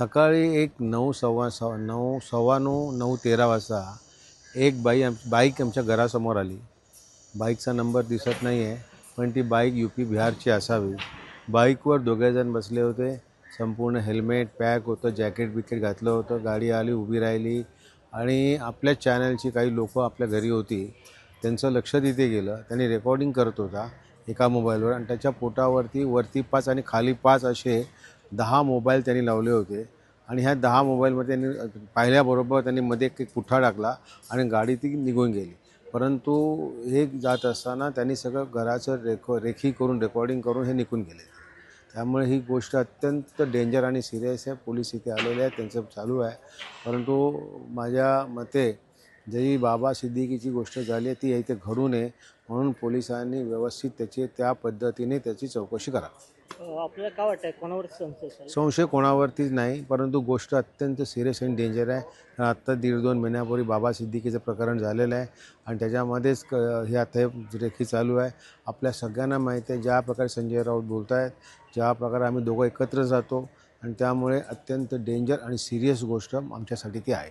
सकाळी एक नऊ सव्वा सव्वा नऊ सव्वा नऊ नऊ तेरा वाजता एक बाई आम बाईक आमच्या घरासमोर आली. बाईकचा नंबर दिसत नाही आहे पण ती बाईक यू पी बिहारची असावी. बाईकवर दोघेजण बसले होते. संपूर्ण हेल्मेट पॅक होतं जॅकेट बिकेट घातलं होतं. गाडी आली उभी राहिली. आणि आपल्या चॅनलची काही लोकं आपल्या घरी होती. त्यांचं लक्ष तिथे गेलं. त्यांनी रेकॉर्डिंग करत होता एका मोबाईलवर. आणि त्याच्या पोटावरती वरती पाच आणि खाली पाच असे दहा मोबाईल त्यांनी लावले होते. आणि ह्या दहा मोबाईलमध्ये त्यांनी पाहिल्याबरोबर त्यांनी मध्ये एक पुठ्ठा टाकला आणि गाडी ती निघून गेली. परंतु हे जात असताना त्यांनी सगळं घराचं रेको रेखी करून रेकॉर्डिंग करून हे निघून गेले. त्यामुळे ही गोष्ट अत्यंत डेंजर आणि सिरियस आहे. पोलीस इथे आलेले आहेत त्यांचं चालू आहे. परंतु माझ्या मते जी बाबा सिद्दीकीची गोष्ट झाली आहे ती इथे घडू नये म्हणून पोलिसांनी व्यवस्थित त्याची त्या पद्धतीने त्याची चौकशी करावी अ, आपल्याला काय वाटतंय कोणावर संशय? संशय कोणावरतीच नाही परंतु गोष्ट अत्यंत सिरियस आणि डेंजर आहे. कारण आत्ता दीड दोन महिन्यापूर्वी बाबा सिद्दीकीचं प्रकरण झालेलं आहे आणि त्याच्यामध्येच क हे आता हे रेखी चालू आहे. आपल्या सगळ्यांना माहिती आहे ज्या प्रकारे संजय राऊत बोलत आहेत ज्या प्रकारे आम्ही दोघं एकत्र जातो आणि त्यामुळे अत्यंत डेंजर आणि सिरियस गोष्ट आमच्यासाठी ती आहे.